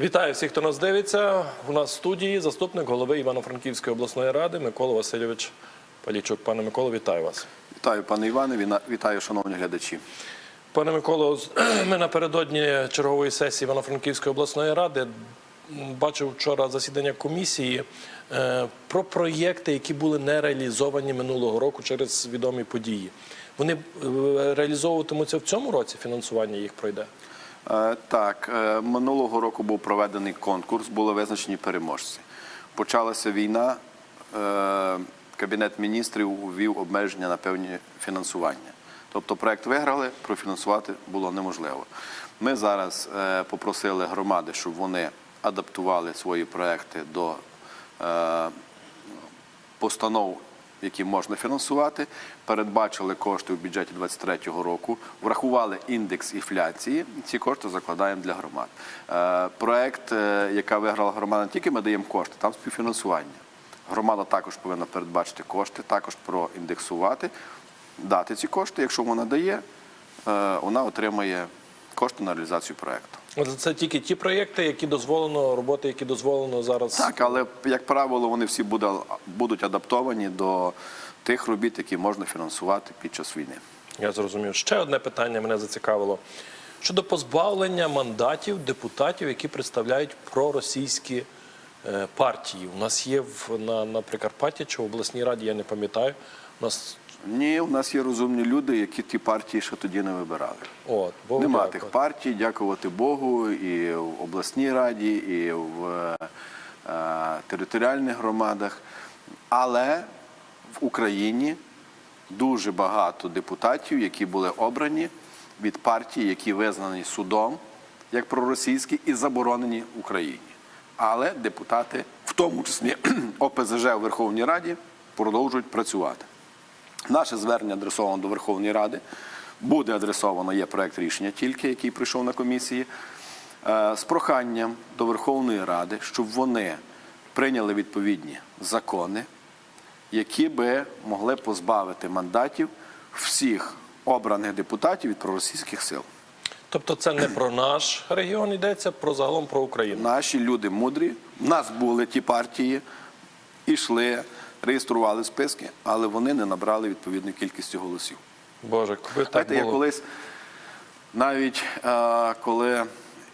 Вітаю всіх, хто нас дивиться. У нас в студії заступник голови Івано-Франківської обласної ради Микола Васильович Палічук. Пане Миколо, вітаю вас. Вітаю, пане Іване, вітаю, шановні глядачі. Пане Миколо, ми напередодні чергової сесії Івано-Франківської обласної ради бачив вчора засідання комісії е, про проєкти, які були не реалізовані минулого року через відомі події. Вони е, реалізовуватимуться в цьому році, фінансування їх пройде. Е, Так, е, минулого року був проведений конкурс, були визначені переможці. Почалася війна, е, Кабінет міністрів ввів обмеження на певні фінансування. Тобто проект виграли, профінансувати було неможливо. Ми зараз попросили громади, щоб вони адаптували свої проекти до постанов, які можна фінансувати, передбачили кошти у бюджеті 2023 року, врахували індекс інфляції. Ці кошти закладаємо для громад. Е, Проект, е, яка виграла громада, не тільки ми даємо кошти, там співфінансування. Громада також повинна передбачити кошти, також проіндексувати, дати ці кошти. Якщо вона дає, е, вона отримає кошти на реалізацію проекту. Це тільки ті проєкти, які дозволено, роботи, які дозволено зараз. Так, але як правило, вони всі будуть адаптовані до тих робіт, які можна фінансувати під час війни. Я зрозумів. Ще одне питання мене зацікавило. Щодо позбавлення мандатів депутатів, які представляють проросійські е, партії. У нас є в, на, на Прикарпатті чи в обласній раді, я не пам'ятаю. У нас Ні, у нас є розумні люди, які ті партії ще тоді не вибирали. от, Богу Нема дякую. тих партій, дякувати Богу, і в обласній раді, і в е, територіальних громадах. Але в Україні дуже багато депутатів, які були обрані від партій, які визнані судом як проросійські і заборонені в Україні. Але депутати, в тому числі ОПЗЖ у Верховній Раді, продовжують працювати. Наше звернення адресовано до Верховної Ради. Буде адресовано, є проект рішення тільки, який прийшов на комісії, е, з проханням до Верховної Ради, щоб вони прийняли відповідні закони, які би могли позбавити мандатів всіх обраних депутатів від проросійських сил. Тобто це не про наш регіон йдеться, про загалом про Україну. Наші люди мудрі. В нас були ті партії, ішли, реєстрували списки, але вони не набрали відповідної кількості голосів. Боже, коли так Знаєте, я колись навіть е, коли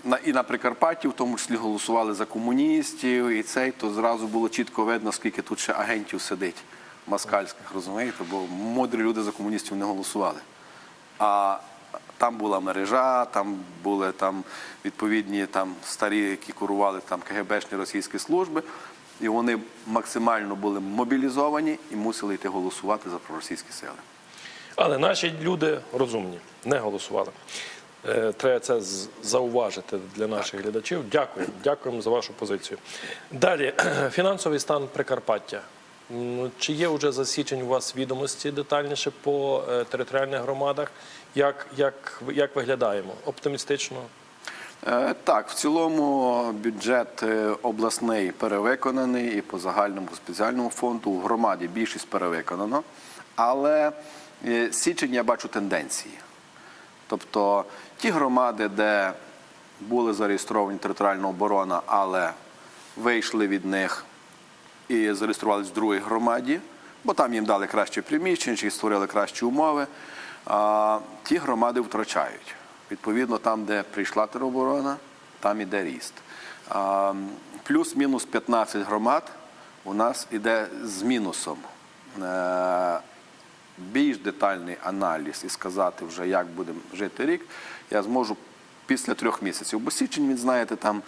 на і на Прикарпатті, в тому числі голосували за комуністів, і цей, то зразу було чітко видно, скільки тут ще агентів сидить москальських, розумієте? Бо мудрі люди за комуністів не голосували. А там була мережа, там були там відповідні там старі, які курували там КГБшні російські служби, і вони максимально були мобілізовані і мусили йти голосувати за проросійські сили. Але наші люди розумні, не голосували. Е, Треба це зауважити для наших глядачів. Дякую. Дякуємо за вашу позицію. Далі, фінансовий стан Прикарпаття. Чи є вже засічень у вас відомості детальніше по е, територіальних громадах? Як, як, як виглядаємо? Оптимістично? Е, Так, в цілому бюджет е, обласний перевиконаний і по загальному спеціальному фонду в громаді більшість перевиконано. Але е, січень я бачу тенденції. Тобто ті громади, де були зареєстровані територіальна оборона, але вийшли від них і зареєструвалися в другій громаді, бо там їм дали краще приміщення, чи створили кращі умови. Ті громади втрачають. Відповідно, там, де прийшла тероборона, там іде ріст. Плюс-мінус 15 громад у нас іде з мінусом. Е, більш детальний аналіз і сказати вже, як будемо жити рік, я зможу після трьох місяців. Бо січень, він знаєте, там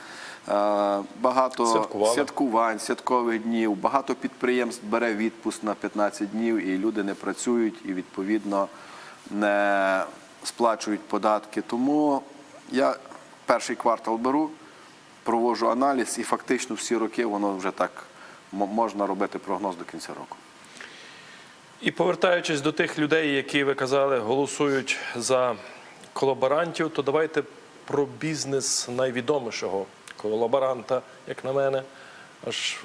е, багато Святкували. святкувань, святкових днів, багато підприємств бере відпуск на 15 днів, і люди не працюють і відповідно не сплачують податки. Тому я перший квартал беру, проводжу аналіз, і фактично всі роки воно вже так можна робити прогноз до кінця року. І повертаючись до тих людей, які ви казали, голосують за колаборантів, то давайте про бізнес найвідомішого колаборанта, як на мене. Аж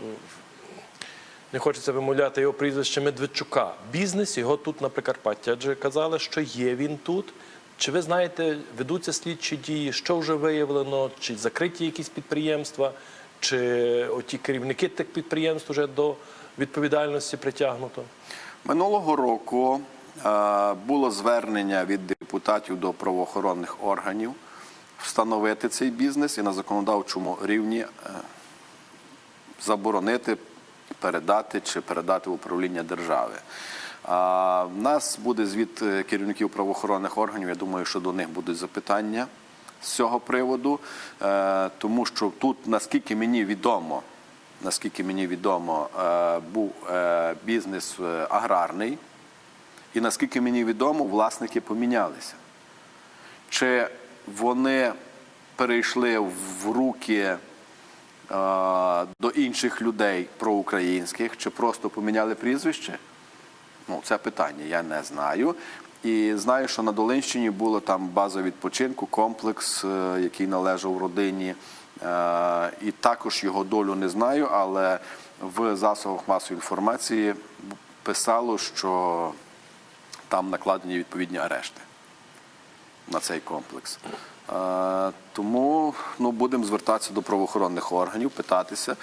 не хочеться вимовляти його прізвище Медведчука. Бізнес його тут на Прикарпатті. Адже казали, що є він тут. Чи ви знаєте, ведуться слідчі дії, що вже виявлено, чи закриті якісь підприємства, чи оті керівники тих підприємств вже до відповідальності притягнуто? Минулого року е, було звернення від депутатів до правоохоронних органів встановити цей бізнес і на законодавчому рівні е, заборонити, передати чи передати в управління держави. В нас буде звіт е, керівників правоохоронних органів. Я думаю, що до них будуть запитання з цього приводу, Е, тому що тут, наскільки мені відомо, наскільки мені відомо, е, був бізнес аграрний, і наскільки мені відомо, власники помінялися. Чи вони перейшли в руки до інших людей проукраїнських, чи просто поміняли прізвище? Ну, це питання, я не знаю. І знаю, що на Долинщині було там база відпочинку, комплекс, е, який належав родині. Е, І також його долю не знаю, але в засобах масової інформації писало, що там накладені відповідні арешти на цей комплекс. Е, Тому ну, будемо звертатися до правоохоронних органів, питатися,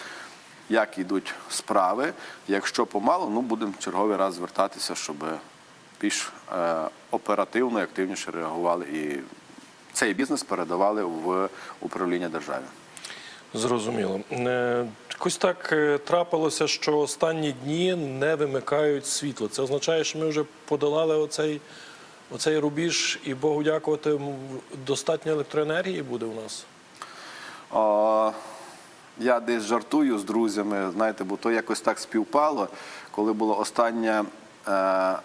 як йдуть справи. Якщо помало, ну будемо черговий раз звертатися, щоб більш е, оперативно і активніше реагували і цей бізнес передавали в управління держави. Зрозуміло. Е, Якось так е, трапилося, що останні дні не вимикають світло. Це означає, що ми вже подолали оцей, оцей рубіж, і Богу дякувати, достатньо електроенергії буде у нас. Я десь жартую з друзями, знаєте, бо то якось так співпало, коли була остання е,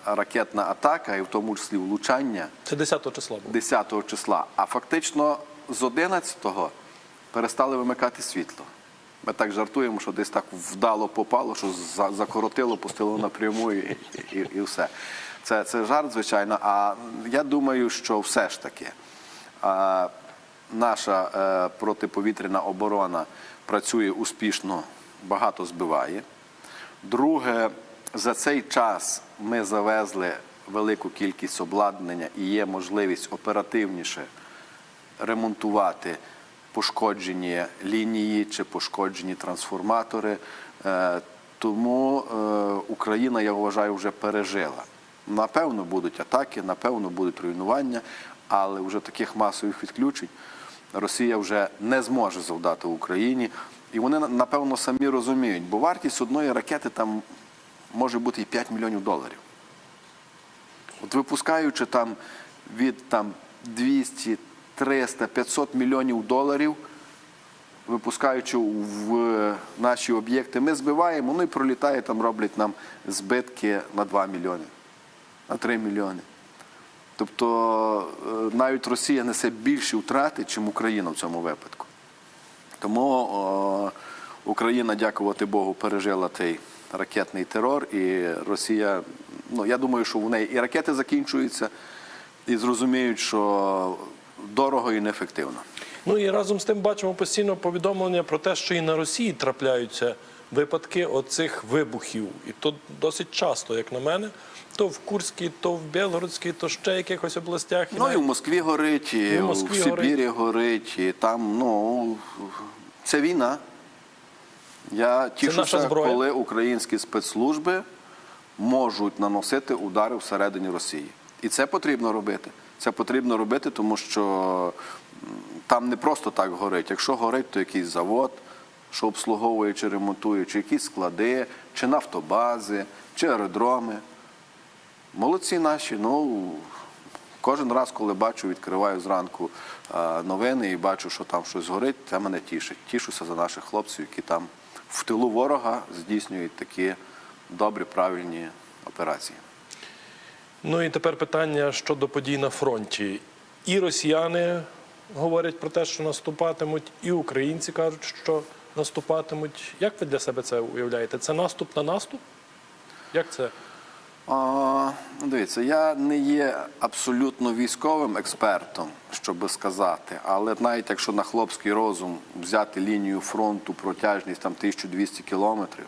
ракетна атака, і в тому числі влучання Це 10 числа було. 10 числа. А фактично з 11-го перестали вимикати світло. Ми так жартуємо, що десь так вдало попало, що закоротило, пустило напряму і, і, і все. Це, це жарт, звичайно. А я думаю, що все ж таки а, наша е, протиповітряна оборона працює успішно, багато збиває. Друге, за цей час ми завезли велику кількість обладнання і є можливість оперативніше ремонтувати пошкоджені лінії чи пошкоджені трансформатори. Е, Тому е, Україна, я вважаю, вже пережила. Напевно, будуть атаки, напевно, будуть руйнування, але вже таких масових відключень Росія вже не зможе завдати Україні. І вони, напевно, самі розуміють, бо вартість одної ракети там може бути і 5 мільйонів доларів. От випускаючи там від там, 200, 300, 500 мільйонів доларів, випускаючи в наші об'єкти, ми збиваємо, ну і пролітає, там роблять нам збитки на 2 мільйони, на 3 мільйони. Тобто е, навіть Росія несе більші втрати, ніж Україна в цьому випадку. Тому о, Україна, дякувати Богу, пережила цей ракетний терор, і Росія, ну я думаю, що в неї і ракети закінчуються, і зрозуміють, що дорого і неефективно. Ну і разом з тим бачимо постійно повідомлення про те, що і на Росії трапляються випадки оцих вибухів. І то досить часто, як на мене, то в Курській, то в Білгородській, то ще якихось областях. Ну і в Москві горить, і, в в, Сибірі горить, і там, ну, це війна. Я тішуся, коли українські спецслужби можуть наносити удари всередині Росії. І це потрібно робити. Це потрібно робити, тому що там не просто так горить. Якщо горить, то якийсь завод, що обслуговує чи ремонтує, чи якісь склади, чи нафтобази, чи аеродроми. Молодці наші. Ну кожен раз, коли бачу, відкриваю зранку новини і бачу, що там щось горить, це мене тішить. Тішуся за наших хлопців, які там в тилу ворога здійснюють такі добрі, правильні операції. Ну і тепер питання щодо подій на фронті. І росіяни говорять про те, що наступатимуть, і українці кажуть, що наступатимуть. Як ви для себе це уявляєте? Це наступ на наступ? Як це? А, ну, дивіться, я не є абсолютно військовим експертом, щоб сказати, але навіть якщо на хлопський розум взяти лінію фронту протяжність там 1200 кілометрів,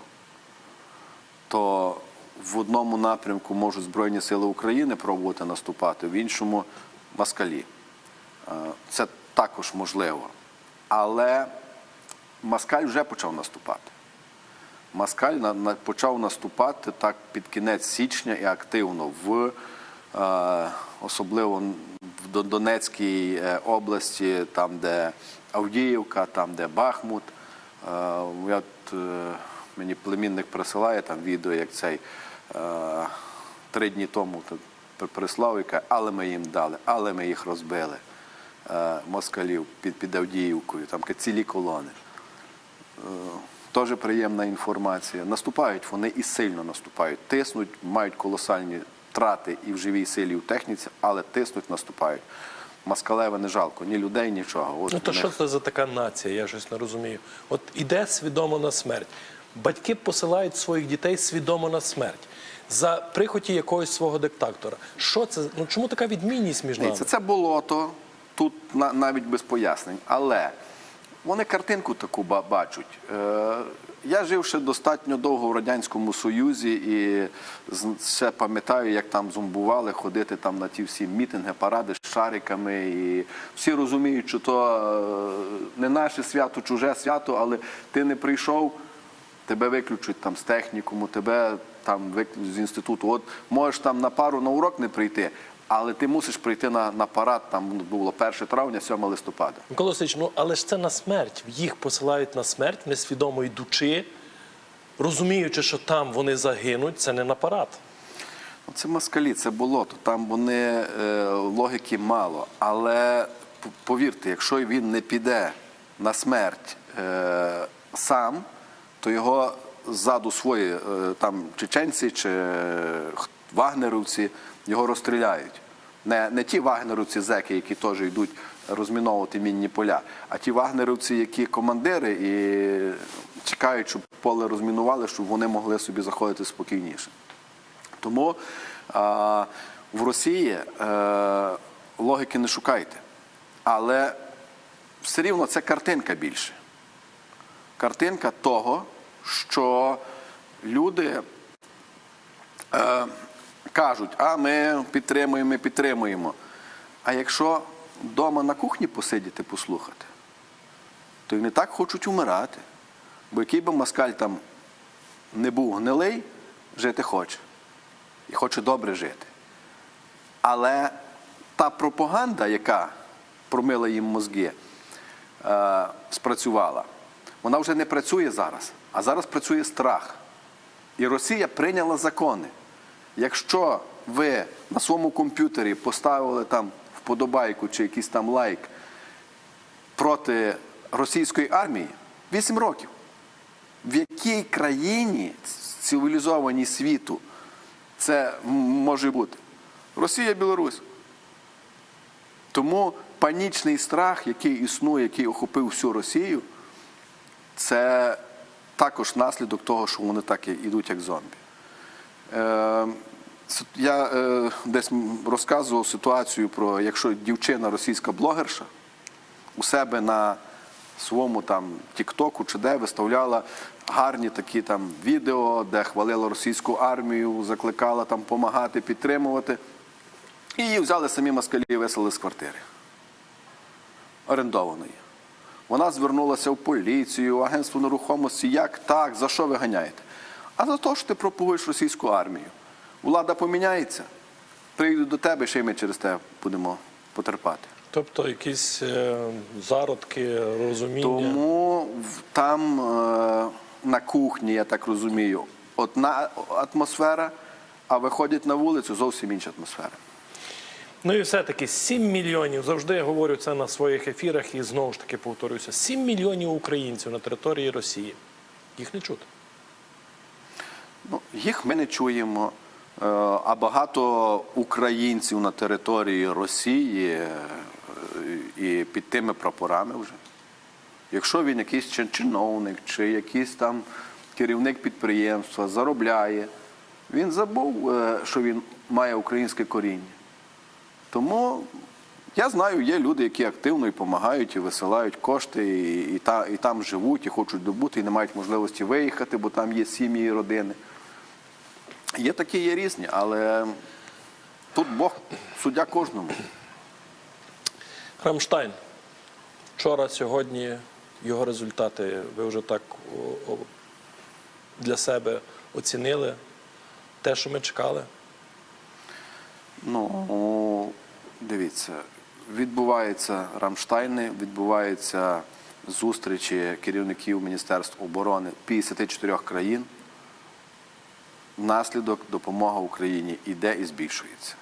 то в одному напрямку можуть Збройні Сили України пробувати наступати, в іншому москалі. Е, Це також можливо. Але москаль вже почав наступати. Москаль на, на, почав наступати так під кінець січня і активно в е, особливо в Донецькій е, області, там, де Авдіївка, там, де Бахмут. Е, я, е, мені племінник присилає там відео, як цей е, три дні тому прислав і каже, але ми їм дали, але ми їх розбили. е, Москалів під, під Авдіївкою, там цілі колони. Теж приємна інформація. Наступають вони і сильно наступають. Тиснуть, мають колосальні втрати і в живій силі, і в техніці, але тиснуть, наступають. Маскалева не жалко, ні людей, нічого. От Ну то них- що це за така нація? Я щось не розумію. От іде свідомо на смерть. Батьки посилають своїх дітей свідомо на смерть за прихоті якогось свого диктатора. Що це? Ну чому така відмінність між нами? Ні, це, це болото, тут на- навіть без пояснень. Але вони картинку таку ба- бачать. Е, я жив ще достатньо довго в Радянському Союзі і ще пам'ятаю, як там зомбували ходити там на ті всі мітинги, паради з шариками. І всі розуміють, що то е, не наше свято, чуже свято, але ти не прийшов. Тебе виключать там з технікуму, тебе там з інституту. От можеш там на пару на урок не прийти, але ти мусиш прийти на, на парад, там було 1 травня, 7 листопада. Микола Васильович, ну але ж це на смерть. Їх посилають на смерть, несвідомо йдучи, розуміючи, що там вони загинуть, це не на парад. Ну, Це москалі, це болото, там вони е, логіки мало. Але повірте, якщо він не піде на смерть е, сам, то його ззаду свої е, там чеченці чи вагнерівці його розстріляють. Не, не ті вагнерівці зеки, які теж йдуть розміновувати мінні поля, а ті вагнерівці, які командири і чекають, щоб поле розмінували, щоб вони могли собі заходити спокійніше. Тому а, в Росії е, логіки не шукайте. Але все рівно це картинка більше. Картинка того, що люди е, кажуть, а ми підтримуємо, ми підтримуємо. А якщо вдома на кухні посидіти, послухати, то й не так хочуть умирати. Бо який би москаль там не був гнилий, жити хоче. І хоче добре жити. Але та пропаганда, яка промила їм мозги, е, спрацювала, вона вже не працює зараз, а зараз працює страх. І Росія прийняла закони. Якщо ви на своєму комп'ютері поставили там вподобайку чи якийсь там лайк проти російської армії, 8 років. В якій країні цивілізованій світу це може бути? Росія, Білорусь. Тому панічний страх, який існує, який охопив всю Росію, це також наслідок того, що вони так і йдуть, як зомбі. Е, Я е, десь розказував ситуацію про якщо дівчина російська блогерша у себе на своєму там Тіктоку чи де виставляла гарні такі там відео, де хвалила російську армію, закликала там допомагати, підтримувати. І її взяли самі москалі і виселили з квартири. Орендованої. Вона звернулася в поліцію, в агентство нерухомості. Як так? За що ви ганяєте? А за те, що ти пропагуєш російську армію. Влада поміняється, прийдуть до тебе, ще й ми через те будемо потерпати. Тобто якісь е, зародки, розуміння. Тому там е, на кухні, я так розумію, одна атмосфера, а виходять на вулицю зовсім інша атмосфера. Ну і все-таки 7 мільйонів, завжди я говорю це на своїх ефірах і знову ж таки повторюся: 7 мільйонів українців на території Росії. Їх не чути. Ну, їх ми не чуємо. Е, А багато українців на території Росії е, і під тими прапорами вже. Якщо він якийсь чиновник, чи якийсь там керівник підприємства заробляє, він забув, е, що він має українське коріння. Тому я знаю, є люди, які активно і допомагають, і висилають кошти, і, і, та, і там живуть, і хочуть добути, і не мають можливості виїхати, бо там є сім'ї і родини. Є такі, є різні, але тут Бог суддя кожному. Рамштайн. Вчора, сьогодні його результати ви вже так для себе оцінили те, що ми чекали. Ну, дивіться, відбуваються Рамштайни, відбуваються зустрічі керівників Міністерств оборони 54 країн. Наслідок допомога Україні іде і збільшується.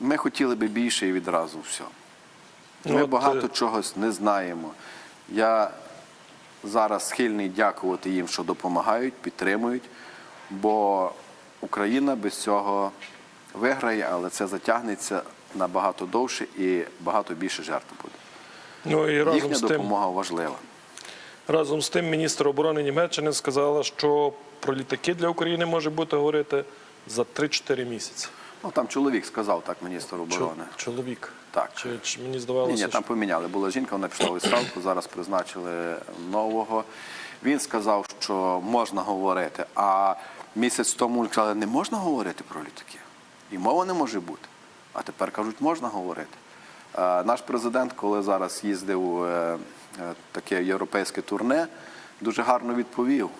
Ми хотіли би більше і відразу все. Ми от, багато е, чогось не знаємо. Я зараз схильний дякувати їм, що допомагають, підтримують, бо Україна без цього виграє, але це затягнеться набагато довше і багато більше жертв буде. Ну і разом Їхня з тим, допомога важлива. Разом з тим, міністр оборони Німеччини сказала, що про літаки для України може бути говорити за 3-4 місяці. Ну там чоловік сказав так, міністр оборони. Чоловік. Так. Чи, чи мені Ні, здавалося, ні, там що... поміняли. Була жінка, вона пішла у відставку, зараз призначили нового. Він сказав, що можна говорити. А місяць тому казали, не можна говорити про літаки. І мова не може бути. А тепер кажуть, можна говорити. Е, Наш президент, коли зараз їздив е, таке європейське турне, дуже гарно відповів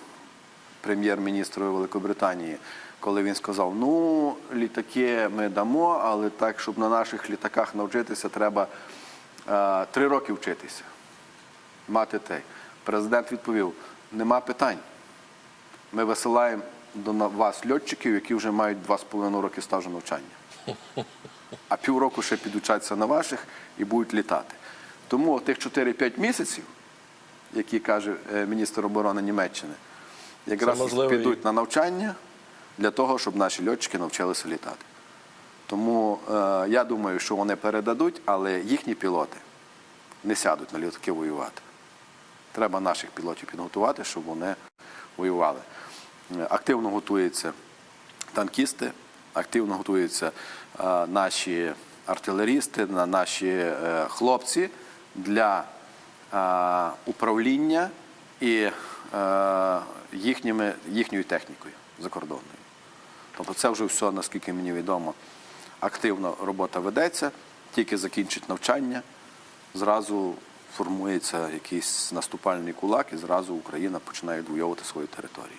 прем'єр-міністру Великобританії, коли він сказав: ну, літаки ми дамо, але так, щоб на наших літаках навчитися, треба е, три роки вчитися. Мати те. Президент відповів: нема питань. Ми висилаємо до вас льотчиків, які вже мають два з половиною роки стажу навчання. А півроку ще підучаться на ваших і будуть літати. Тому тих 4-5 місяців, які каже е, міністр оборони Німеччини, якраз підуть і- на навчання для того, щоб наші льотчики навчилися літати. Тому е, я думаю, що вони передадуть, але їхні пілоти не сядуть на літаки воювати. Треба наших пілотів підготувати, щоб вони воювали. Е, Активно готуються танкісти, активно готуються е, наші артилерісти, наші е, хлопці для е, управління і е, їхніми, їхньою технікою закордонною. Тобто це вже все, наскільки мені відомо, активно робота ведеться, тільки закінчить навчання, зразу формується якийсь наступальний кулак, і зразу Україна починає відвоювати свою територію.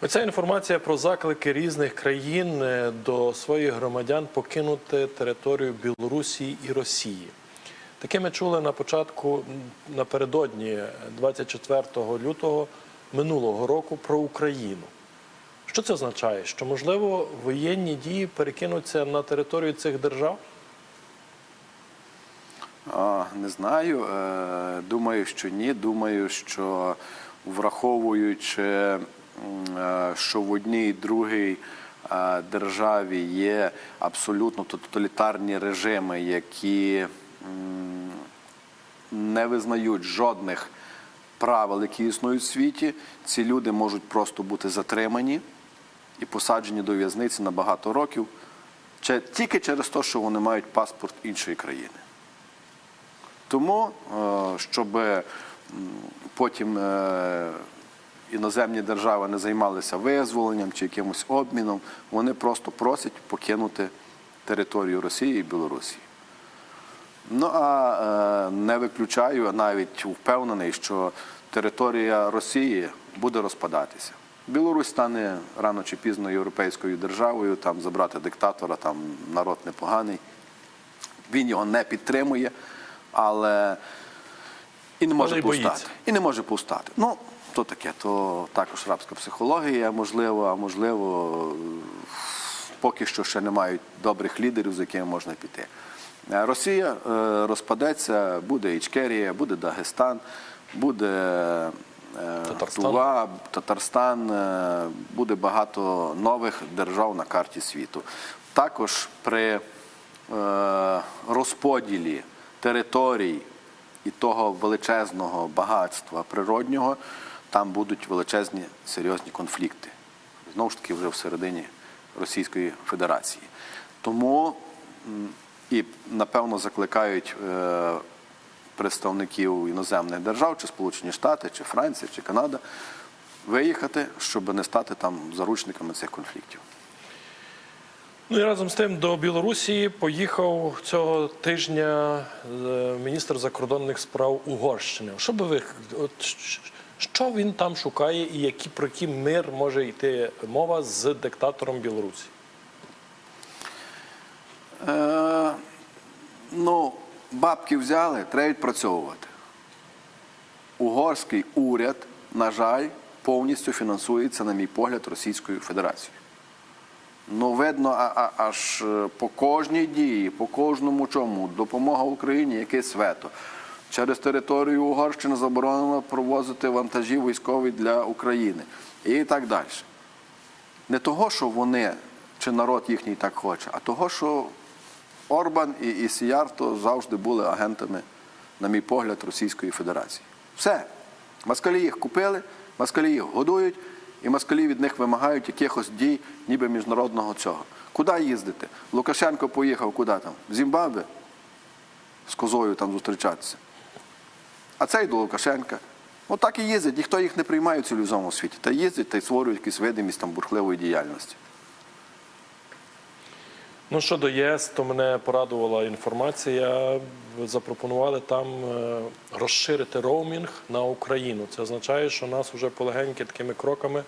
Оця інформація про заклики різних країн е, до своїх громадян покинути територію Білорусі і Росії. Таке ми чули на початку напередодні е, 24 лютого минулого року про Україну. Що це означає? Що можливо воєнні дії перекинуться на територію цих держав? А, Не знаю. Е, Думаю, що ні. Думаю, що враховуючи, е, що в одній і другій е, державі є абсолютно тоталітарні режими, які не визнають жодних правил, які існують в світі, ці люди можуть просто бути затримані і посаджені до в'язниці на багато років, тільки через те, що вони мають паспорт іншої країни. Тому, е, щоб потім е, іноземні держави не займалися визволенням чи якимось обміном, вони просто просять покинути територію Росії і Білорусі. Ну а е, не виключаю, а навіть впевнений, що територія Росії буде розпадатися. Білорусь стане рано чи пізно європейською державою, там забрати диктатора, там народ непоганий. Він його не підтримує, але і не може повстати. І не може повстати. Ну, то таке, то також рабська психологія, можливо, а можливо, поки що ще не мають добрих лідерів, з якими можна піти. Е, Росія е, розпадеться, буде Ічкерія, буде Дагестан, буде е, Татарстан. Тува, Татарстан, буде багато нових держав на карті світу. Також при розподілі територій і того величезного багатства природнього, там будуть величезні серйозні конфлікти. Знову ж таки, вже всередині Російської Федерації. Тому і напевно закликають е, представників іноземних держав, чи Сполучені Штати, чи Франція, чи Канада, виїхати, щоб не стати там заручниками цих конфліктів. Ну і разом з тим до Білорусі поїхав цього тижня е, міністр закордонних справ Угорщини. Що би ви от що він там шукає, і які про який мир може йти мова з диктатором Білорусі? Е, ну, бабки взяли, треба відпрацьовувати. Угорський уряд, на жаль, повністю фінансується, на мій погляд, Російською Федерацією. Ну, видно, а, а, аж е, по кожній дії, по кожному чому, допомога Україні, якесь вето. Через територію Угорщини заборонено провозити вантажі військові для України і так далі. Не того, що вони чи народ їхній так хоче, а того, що Орбан і, і Сіярто завжди були агентами, на мій погляд, Російської Федерації. Все. Москалі їх купили, москалі їх годують, і москалі від них вимагають якихось дій, ніби міжнародного цього. Куди їздити? Лукашенко поїхав куди там? В Зімбабве з козою там зустрічатися. А цей до Лукашенка. Отак і їздять, ніхто їх не приймає у цивілізованому світі. Та їздять та й створюють якусь видимість там бурхливої діяльності. Ну щодо ЄС, то мене порадувала інформація. Запропонували там е, розширити роумінг на Україну. Це означає, що нас вже полегеньки такими кроками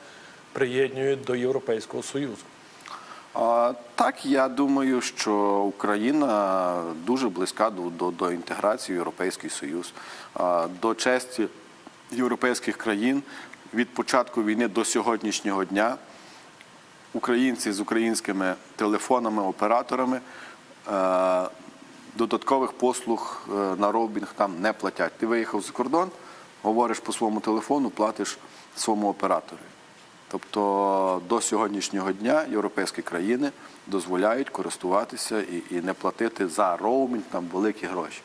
приєднують до Європейського Союзу. Так, я думаю, що Україна дуже близька до, до, до інтеграції в Європейський Союз, до честі європейських країн від початку війни до сьогоднішнього дня. Українці з українськими телефонами, операторами е, додаткових послуг е, на роумінг там не платять. Ти виїхав за кордон, говориш по своєму телефону, платиш своєму оператору. Тобто до сьогоднішнього дня європейські країни дозволяють користуватися і, і не платити за роумінг там великі гроші.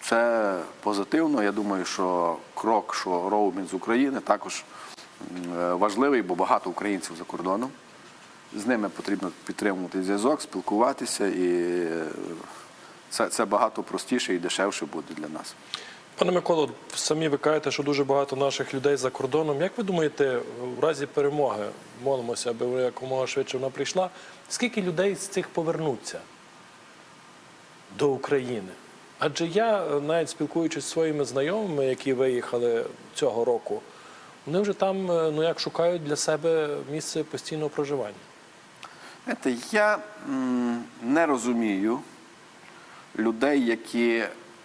Це позитивно. Я думаю, що крок, що роумінг з України також е, важливий, бо багато українців за кордоном. З ними потрібно підтримувати зв'язок, спілкуватися, і е, це, це багато простіше і дешевше буде для нас. Пане Миколо, самі ви кажете, що дуже багато наших людей за кордоном. Як ви думаєте, в разі перемоги молимося, аби якомога швидше вона прийшла? Скільки людей з цих повернуться до України? Адже я, е, навіть спілкуючись зі своїми знайомими, які виїхали цього року, вони вже там е, ну як шукають для себе місце постійного проживання. Знаєте, я не розумію людей, які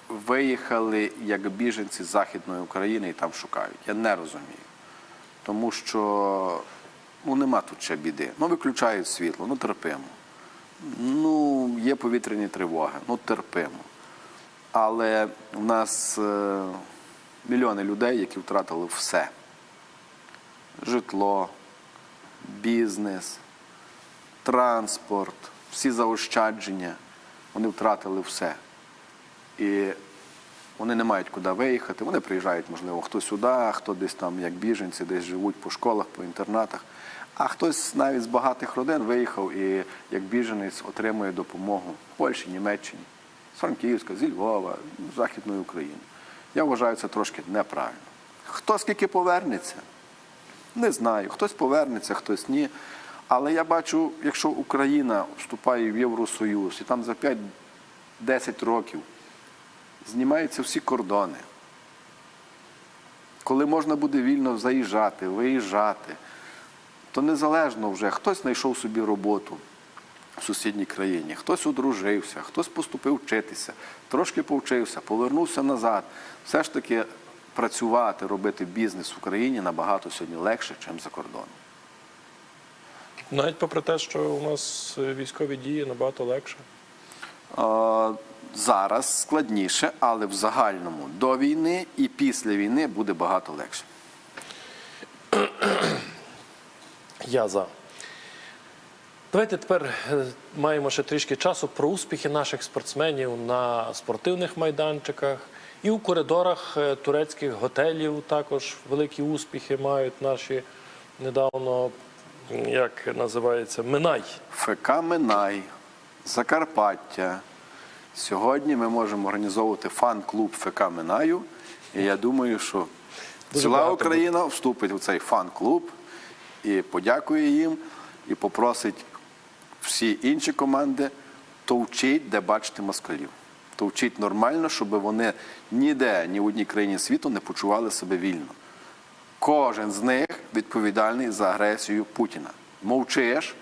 виїхали як біженці з Західної України і там шукають. Я не розумію. Тому що ну, нема тут ще біди. Ну, виключають світло, ну терпимо. Ну, є повітряні тривоги, ну терпимо. Але в нас е, мільйони людей, які втратили все: житло, бізнес, транспорт, всі заощадження, вони втратили все. І вони не мають куди виїхати. Вони приїжджають, можливо, хто сюди, хто десь там, як біженці, десь живуть по школах, по інтернатах. А хтось навіть з багатих родин виїхав і як біженець отримує допомогу в Польщі, Німеччині, з Франківська, зі Львова, Західної України. Я вважаю це трошки неправильно. Хто скільки повернеться? Не знаю. Хтось повернеться, хтось ні. Але я бачу, якщо Україна вступає в Євросоюз і там за 5-10 років знімаються всі кордони, коли можна буде вільно заїжджати, виїжджати, то незалежно вже хтось знайшов собі роботу в сусідній країні, хтось одружився, хтось поступив вчитися, трошки повчився, повернувся назад. Все ж таки працювати, робити бізнес в Україні набагато сьогодні легше, ніж за кордоном. Навіть попри те, що у нас е, військові дії набагато легше. Зараз складніше, але в загальному до війни і після війни буде багато легше. Я за. Давайте тепер е, маємо ще трішки часу про успіхи наших спортсменів на спортивних майданчиках і у коридорах е, турецьких готелів також великі успіхи мають наші недавно, як називається, Минай. ФК Минай, Закарпаття. Сьогодні ми можемо організовувати фан-клуб ФК Минаю. І я думаю, що ціла Україна вступить у цей фан-клуб і подякує їм, і попросить всі інші команди, то вчіть, де бачите москалів. То вчіть нормально, щоб вони ніде, ні в одній країні світу не почували себе вільно. Кожен з них відповідальний за агресію Путіна. Мовчиш,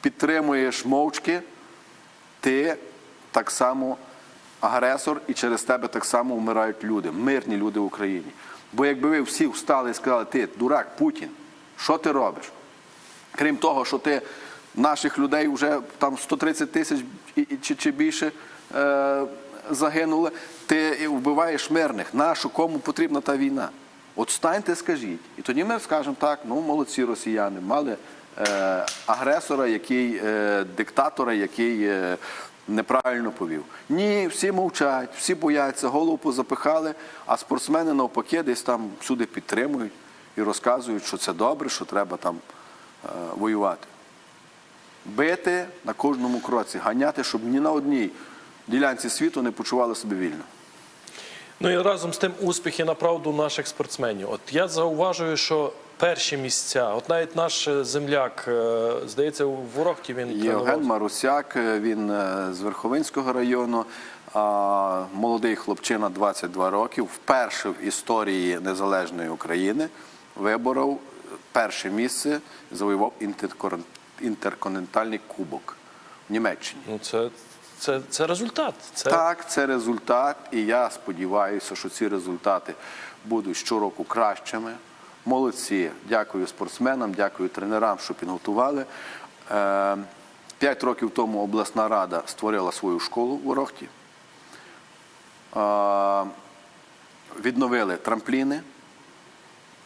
підтримуєш мовчки, ти так само агресор, і через тебе так само вмирають люди, мирні люди в Україні. Бо якби ви всі встали і сказали, ти дурак, Путін, що ти робиш? Крім того, що ти наших людей вже там 130 тисяч чи, чи більше е, загинули, ти вбиваєш мирних. Нашу кому потрібна та війна? От станьте, скажіть. І тоді ми скажемо так, ну молодці росіяни, мали е, агресора, який, е, диктатора, який е, неправильно повів. Ні, всі мовчать, всі бояться, голову позапихали, а спортсмени навпаки десь там всюди підтримують і розказують, що це добре, що треба там е, воювати. Бити на кожному кроці, ганяти, щоб ні на одній ділянці світу не почували себе вільно. Ну і разом з тим успіхи направду наших спортсменів. От я зауважую, що перші місця, от навіть наш е, земляк, е, здається, у Ворохті він Євген. Марусяк, е, він з Верховинського району, молодий хлопчина 22 років, вперше в історії незалежної України виборов перше місце, завоював інтерконтинентальний кубок в Німеччині. Ну це, це, це результат. Це Так, це результат, і я сподіваюся, що ці результати будуть щороку кращими. Молодці. Дякую спортсменам, дякую тренерам, що підготували. Е, П'ять років тому обласна рада створила свою школу в Орохті. Е, Відновили трампліни.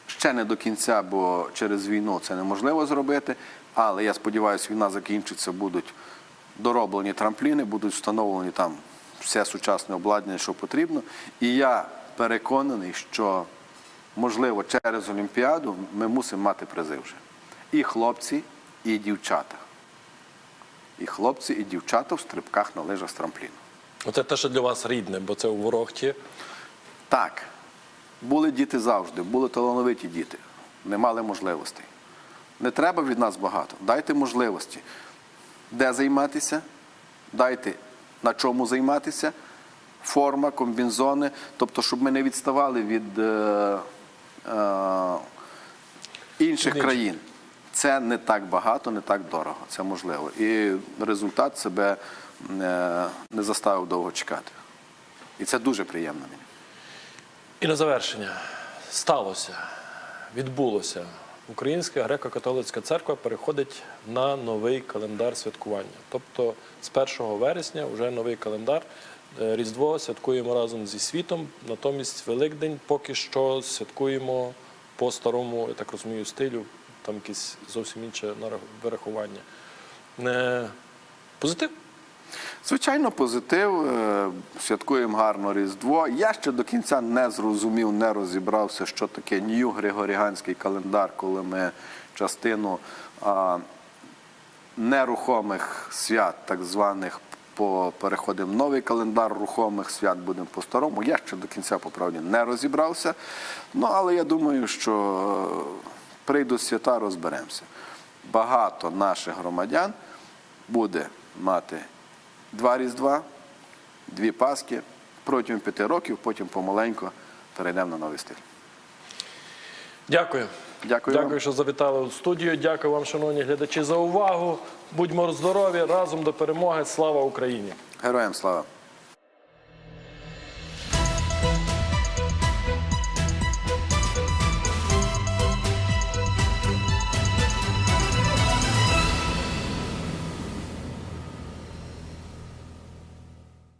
Ще не до кінця, бо через війну це неможливо зробити. Але я сподіваюся, війна закінчиться, будуть дороблені трампліни, будуть встановлені там все сучасне обладнання, що потрібно. І я переконаний, що можливо через Олімпіаду ми мусимо мати призи вже. І хлопці, і дівчата. І хлопці, і дівчата в стрибках на лижах з трампліну. Оце те, що для вас рідне, бо це у Ворохті. Так, були діти завжди, були талановиті діти, не мали можливостей. Не треба від нас багато. Дайте можливості, де займатися, дайте на чому займатися, форма, комбінзони, тобто, щоб ми не відставали від е, е, інших Інших. країн. Це не так багато, не так дорого. Це можливо. І результат себе е, не заставив довго чекати. І це дуже приємно мені. І на завершення сталося, відбулося. Українська греко-католицька церква переходить на новий календар святкування. Тобто з 1 вересня вже новий календар. Е, Різдво святкуємо разом зі світом. Натомість Великдень поки що святкуємо по старому, я так розумію, стилю. Там якесь зовсім інше вирахування. Е, Позитив? Звичайно, позитив. Е, Святкуємо гарно Різдво. Я ще до кінця не зрозумів, не розібрався, що таке Нью Григоріанський календар, коли ми частину нерухомих свят, так званих, по, переходимо в новий календар рухомих свят, будемо по-старому. Я ще до кінця, по правді, не розібрався. Ну, але я думаю, що е, прийдуть свята, розберемося. Багато наших громадян буде мати два Різдва, дві Пасхи протягом п'яти років, потім помаленько перейдемо на новий стиль. Дякую. Дякую вам. Дякую, що завітали у студію. Дякую вам, шановні глядачі, за увагу. Будьмо здорові разом до перемоги. Слава Україні! Героям слава!